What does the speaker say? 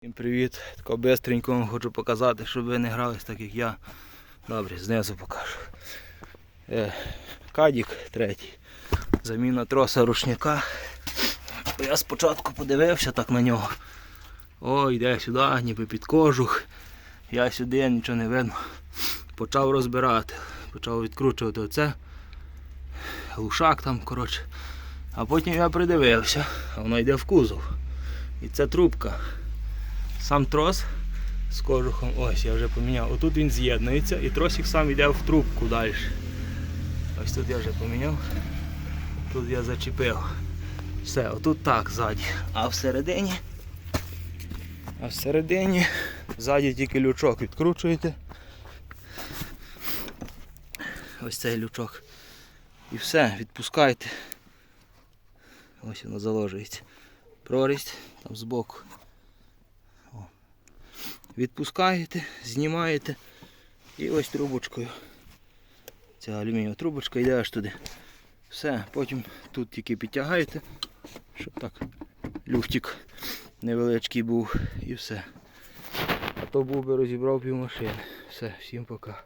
Всім привіт! Тако бистренько вам хочу показати, щоб ви не грались так як я. Добре, знизу покажу. Е, кадік третій. Заміна троса рушника. Я спочатку подивився так на нього. О, йде сюди, ніби під кожух. Я сюди, нічого не видно. Почав розбирати. Почав відкручувати оце. Глушак там, коротше. А потім я придивився, а воно йде в кузов. І це трубка. Сам трос з кожухом, ось я вже поміняв. Отут він з'єднується і тросик сам йде в трубку далі. Ось тут я вже поміняв. Тут я зачепив. Все, отут так ззаді. А всередині. А всередині ззаді тільки лючок відкручуєте. Ось цей лючок. І все, відпускаєте. Ось воно заложується. Прорізь там збоку. Відпускаєте, знімаєте і ось трубочкою. Ця алюмінієва трубочка йде аж туди. Все, потім тут тільки підтягаєте, щоб так люфтик невеличкий був і все. А то був би розібрав пів машини. Все, всім пока.